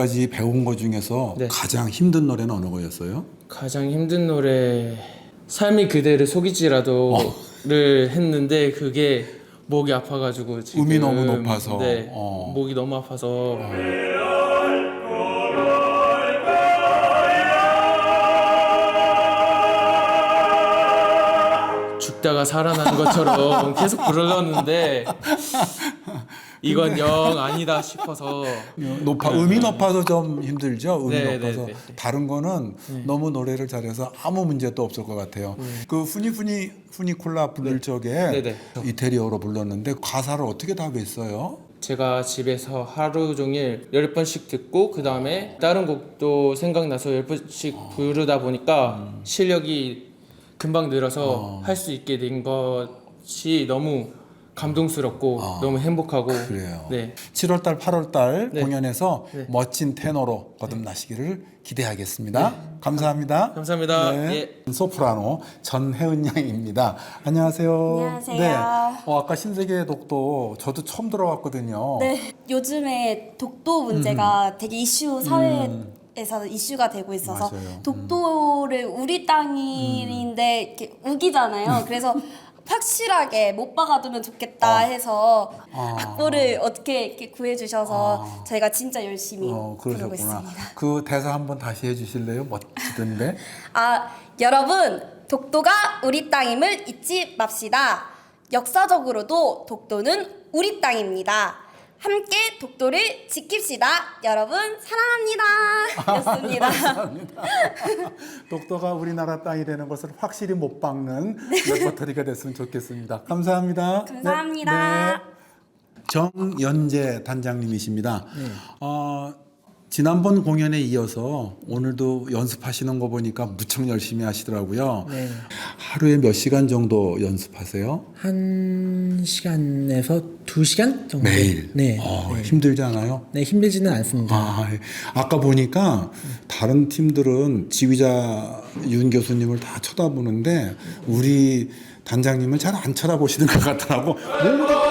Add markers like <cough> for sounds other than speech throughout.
여태까지 배운 것 중에서 네. 가장 힘든 노래는 어느 거였어요? 가장 힘든 노래 삶이 그대를 속이지라도를 했는데 그게 목이 아파가지고 지금 음이 너무 높아서. 네 어. 목이 너무 아파서 죽다가 살아난 것처럼 계속 부르려는데 <laughs> 이건 영 아니다 싶어서 높아 음이 높아서 좀 힘들죠. 음이 네, 높아서 네, 네. 다른 거는 너무 노래를 잘해서 아무 문제도 없을 것 같아요. 그 후니후니 후니콜라 부를 적에 네, 네. 이태리어로 불렀는데 가사를 어떻게 다 뵀어요? 제가 집에서 하루 종일 열 번씩 듣고 그 다음에 다른 곡도 생각나서 열 번씩 부르다 보니까 실력이 금방 늘어서 할 수 있게 된 것이 너무 감동스럽고 너무 행복하고 그래요. 네 7월 달, 8월 달 네. 공연에서 네. 멋진 테너로 거듭나시기를 기대하겠습니다. 감사합니다. 감사합니다. 네. 예. 소프라노 전혜은 양입니다. 안녕하세요. 안녕하세요. 네. 어, 아까 신세계 독도 저도 처음 들어왔거든요. 네, 요즘에 독도 문제가 되게 이슈 사회에서 이슈가 되고 있어서 맞아요. 음. 독도를 우리 땅인데 이렇게 우기잖아요. 그래서 확실하게 못 박아두면 좋겠다 해서 아. 악보를 어떻게 이렇게 구해주셔서 저희가 진짜 열심히 어, 부르고 그러셨구나. 있습니다. 그 대사 한번 다시 해주실래요? 멋지던데. <laughs> 아, 여러분, 독도가 우리 땅임을 잊지 맙시다. 역사적으로도 독도는 우리 땅입니다. 함께 독도를 지킵시다. 여러분, 사랑합니다. 였습니다. <laughs> 독도가 우리나라 땅이 되는 것을 확실히 못 박는 레퍼토리가 됐으면 좋겠습니다. 감사합니다. 감사합니다. 네. 정연재 단장님이십니다. 어, 지난번 공연에 이어서 오늘도 연습하시는 거 보니까 무척 열심히 하시더라고요. 네. 하루에 몇 시간 정도 연습하세요? 한 시간에서 두 시간 정도. 매일. 네. 어, 네. 힘들지 않아요? 네, 힘들지는 않습니다. 아, 예. 아까 보니까 다른 팀들은 지휘자 윤 교수님을 다 쳐다보는데 우리 단장님을 잘 안 쳐다보시는 것 같더라고. 모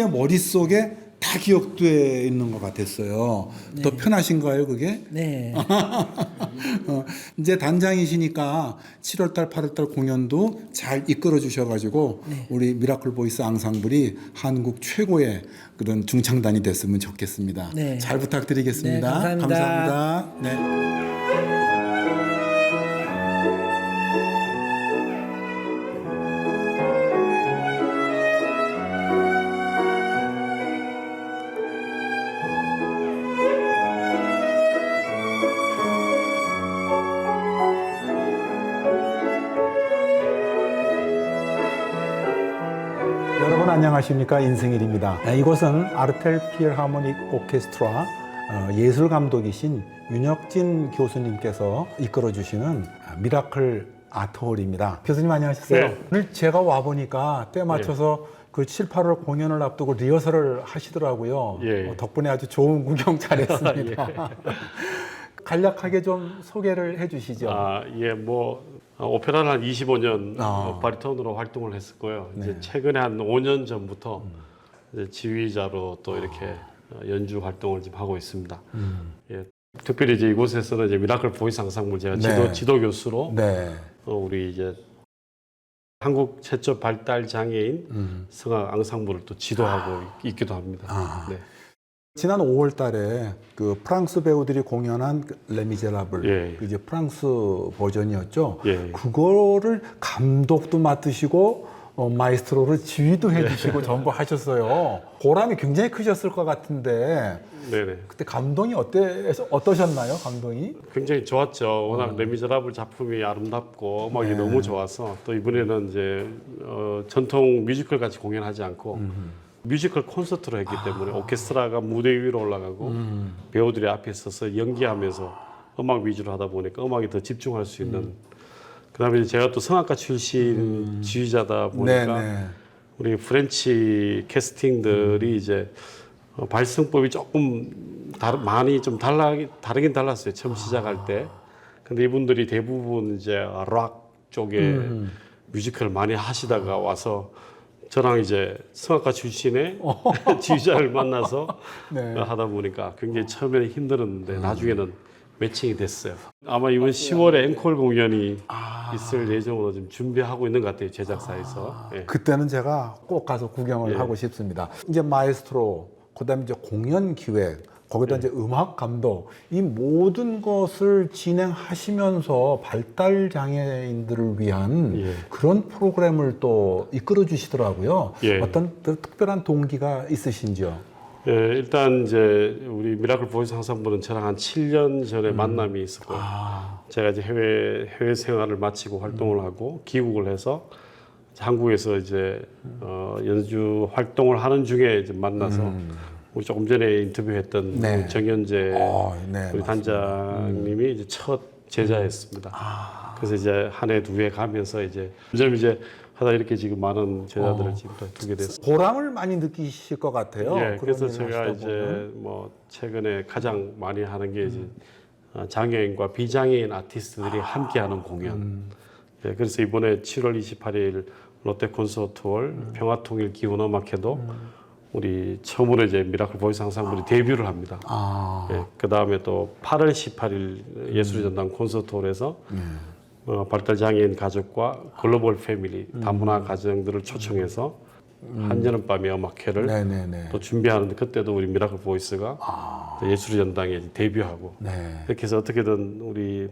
든게 머릿속에 다 기억돼 있는 것 같았어요. 더 편하신가요, 그게? 네. <laughs> 어, 이제 단장이시니까 7월달, 8월달 공연도 잘 이끌어 주셔가지고 우리 미라클 보이스 앙상블이 한국 최고의 그런 중창단이 됐으면 좋겠습니다. 네. 잘 부탁드리겠습니다. 네, 감사합니다. 감사합니다. 네. 여러분 안녕하십니까 인생일입니다. 네, 이곳은 아르텔 필하모닉 오케스트라 어, 예술 감독이신 윤혁진 교수님께서 이끌어 주시는 미라클 아트홀입니다. 교수님 안녕하셨어요. 네. 오늘 제가 와 보니까 때 맞춰서 그 7, 8월 공연을 앞두고 리허설을 하시더라고요. 예. 어, 덕분에 아주 좋은 구경 잘했습니다. <laughs> <laughs> 간략하게 좀 소개를 해주시죠. 아, 예, 뭐 어, 오페라를 한 25년 아. 어, 바리톤으로 활동을 했었고요. 네. 이제 최근에 한 5년 전부터 음. 이제 지휘자로 또 이렇게 어, 연주 활동을 지금 하고 있습니다. 음. 예, 특별히 이제 이곳에서는 이제 미라클 보이스 앙상블 제가 네. 지도 지도 교수로 네. 어, 우리 이제 한국 최초 발달 장애인 음. 성악 앙상블을 또 지도하고 있- 있기도 합니다. 아. 네. 지난 5월 달에 그 프랑스 배우들이 공연한 그 레미제라블 예. 그 이제 프랑스 버전이었죠. 예. 그거를 감독도 맡으시고 어, 마이스트로를 지휘도 해주시고 전부 하셨어요. 보람이 굉장히 크셨을 것 같은데 네네. 그때 감동이 어때 어떠셨나요? 감동이? 굉장히 좋았죠. 워낙 레미제라블 작품이 아름답고 음악이 네. 너무 좋아서 또 이번에는 이제 어, 전통 뮤지컬 같이 공연하지 않고 뮤지컬 콘서트로 했기 때문에 오케스트라가 무대 위로 올라가고 배우들이 앞에 서서 연기하면서 음악 위주로 하다 보니까 음악에 더 집중할 수 있는. 그다음에 이제 제가 또 성악가 출신 지휘자다 보니까 네네. 우리 프렌치 캐스팅들이 이제 어, 발성법이 조금 다르, 많이 좀 달라 다르긴 달랐어요 처음 시작할 때. 근데 이분들이 대부분 이제 락 쪽에 뮤지컬을 많이 하시다가 와서 저랑 이제 성악가 출신의 <laughs> 지휘자를 만나서 <laughs> 네. 어, 하다 보니까 굉장히 처음에는 힘들었는데 나중에는 매칭이 됐어요. 아마 이번 10월에 앵콜 공연이 있을 예정으로 지금 준비하고 있는 것 같아요 제작사에서. 예. 그때는 제가 꼭 가서 구경을 예. 하고 싶습니다. 이제 마에스트로, 그다음에 이제 공연 기획, 거기다 이제 음악 감독 이 모든 것을 진행하시면서 발달 장애인들을 위한 예. 그런 프로그램을 또 이끌어 주시더라고요. 예. 어떤 그 특별한 동기가 있으신지요? 예, 일단 이제 우리 미라클 보이스 항상부는 저랑 한 7년 전에 만남이 있었고요. 제가 이제 해외 해외 생활을 마치고 활동을 하고 귀국을 해서 한국에서 이제 어, 연주 활동을 하는 중에 이제 만나서 우리 조금 전에 인터뷰했던 네. 그 정현재 어, 네, 우리. 단장님이 이제 첫 제자였습니다. 그래서 이제 한 해 두 해 가면서 이제 점점 이제 하다 이렇게 지금 많은 제자들을 지금 또 두게 됐습니다. 보람을 많이 느끼실 것 같아요. 예, 그래서 제가 이제 보면. 뭐 최근에 가장 많이 하는 게 이제 어, 장애인과 비장애인 아티스트들이 함께하는 공연. 예, 그래서 이번에 7월 28일 롯데 콘서트홀 평화통일 기원음악회도 우리 처음으로 이제 미라클 보이스 항상분이 데뷔를 합니다. 아, 예, 그 다음에 또 8월 18일 예술의 전당 콘서트홀에서 어, 발달 장애인 가족과 글로벌 패밀리 다문화 가정들을 초청해서 한여름 밤의 음악회를 네네네. 또 준비하는데 그때도 우리 미라클 보이스가 또 예술의 전당에 데뷔하고 네. 이렇게 해서 어떻게든 우리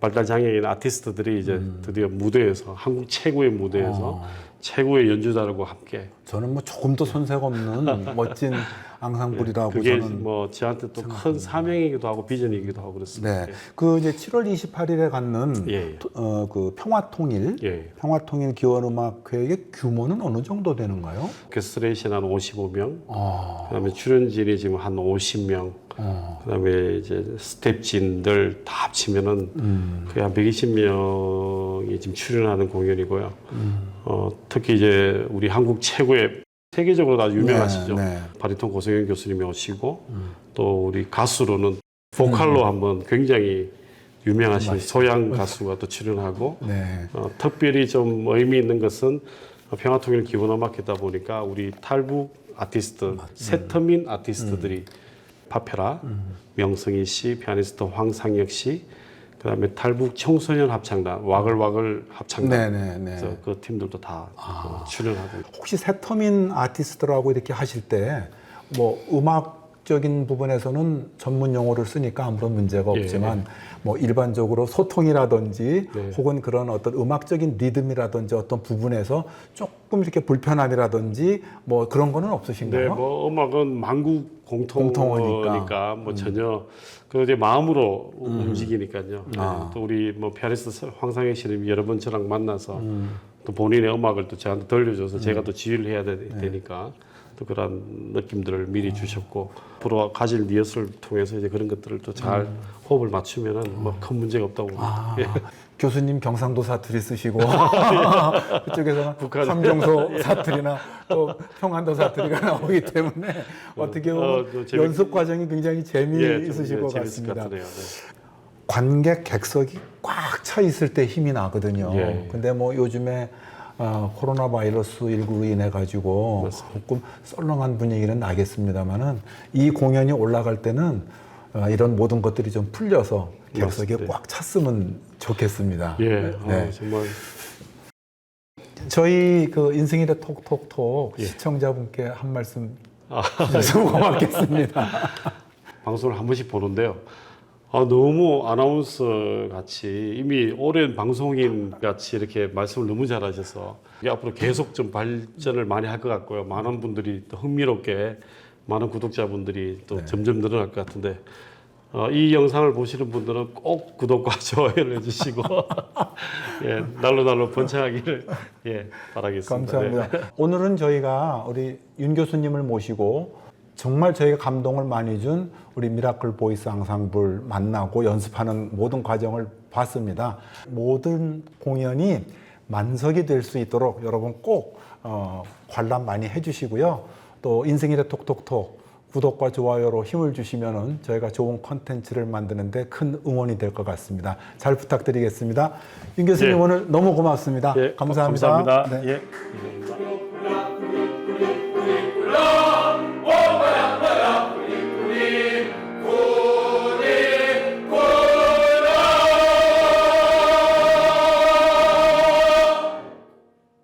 발달 장애인 아티스트들이 이제 드디어 무대에서 한국 최고의 무대에서 최고의 연주자들과 함께 저는 뭐 조금도 손색 없는 <laughs> 멋진 앙상블이라고 그게 저는 뭐 저한테 또 큰 사명이기도 하고 비전이기도 하고 그렇습니다. 네. 그 이제 7월 28일에 갖는 예, 예. 어, 그 평화통일 예. 평화통일 기원음악회의 규모는 어느 정도 되는가요? 오케스트레이션 한 55명, 아, 그다음에 출연진이 지금 한 50명, 어. 그다음에 이제 스텝진들 다 합치면은 음. 거의 한 120명이 지금 출연하는 공연이고요. 음. 어, 특히 이제 우리 한국 최고의 세계적으로 아주 유명하시죠. 네, 네. 바리톤 고성현 교수님이 오시고 또 우리 가수로는 보컬로 한번 굉장히 유명하신 소양 가수가 또 출연하고 네. 어, 특별히 좀 의미 있는 것은 평화통일 기원음악회다 보니까 우리 탈북 아티스트 세터민 아티스트들이 파페라 명성희 씨, 피아니스트 황상혁 씨, 그다음에 탈북 청소년 합창단 와글와글 합창단. 네, 네, 네. 그래서 그 팀들도 다 어, 출연하고 혹시 세터민 아티스트라고 이렇게 하실 때 뭐 음악 적인 부분에서는 전문 용어를 쓰니까 아무런 문제가 예. 없지만 뭐 일반적으로 소통이라든지 네. 혹은 그런 어떤 음악적인 리듬이라든지 어떤 부분에서 조금 이렇게 불편함이라든지 뭐 그런 거는 네, 없으신가요? 뭐 음악은 만국 공통어니까 공통어니까. 뭐 전혀 그 이제 마음으로 움직이니까요. 네, 아. 또 우리 뭐 피아니스트 황상혁 씨는 여러 번 저랑 만나서 또 본인의 음악을 또 저한테 들려줘서 제가 또 지휘를 해야 되, 니까 또 그런 느낌들을 미리 주셨고 앞으로 가질 리허설을 통해서 이제 그런 것들을 또 잘 호흡을 맞추면은 뭐 큰 문제가 없다고 봅니다. 예. 교수님 경상도 사투리 쓰시고 <laughs> 그쪽에서는 북한. 삼경소 <laughs> 사투리나 또 평안도 사투리가 나오기 때문에 어떻게 보면 어, 또 재밌- 연습 과정이 굉장히 예, 좀, 재미있으실 예, 것 재밌을 것 같습니다. 같네요. 네. 관객 객석이 꽉 차 있을 때 힘이 나거든요. 예. 근데 뭐 요즘에 어, 코로나 바이러스 19로 인해 가지고 맞습니다. 조금 썰렁한 분위기는 나겠습니다만은 이 공연이 올라갈 때는 어, 이런 모든 것들이 좀 풀려서 객석이 맞습니다. 꽉 찼으면 좋겠습니다. 예, 네. 어, 정말 저희 그 인생일의 톡톡톡 예. 시청자분께 한 말씀 아, 주셔서 고맙겠습니다. <laughs> 방송을 한 번씩 보는데요. 아, 너무 아나운서 같이 이미 오랜 방송인 같이 이렇게 말씀을 너무 잘하셔서 이게 앞으로 계속 좀 발전을 많이 할 것 같고요. 많은 분들이 또 흥미롭게 많은 구독자분들이 또 점점 늘어날 것 같은데 어, 이 영상을 보시는 분들은 꼭 구독과 <laughs> 좋아요를 해주시고 <laughs> 예, 날로 날로 번창하기를 예, 바라겠습니다. 감사합니다. 네. 오늘은 저희가 우리 윤 교수님을 모시고 정말 저희가 감동을 많이 준 우리 미라클 보이스 앙상블 만나고 연습하는 모든 과정을 봤습니다. 모든 공연이 만석이 될 수 있도록 여러분 꼭 어, 관람 많이 해주시고요. 또 인생이래 톡톡톡 구독과 좋아요로 힘을 주시면은 저희가 좋은 컨텐츠를 만드는데 큰 응원이 될 것 같습니다. 잘 부탁드리겠습니다. 윤 교수님 예. 오늘 너무 고맙습니다. 예, 감사합니다. 감사합니다. 네. 예.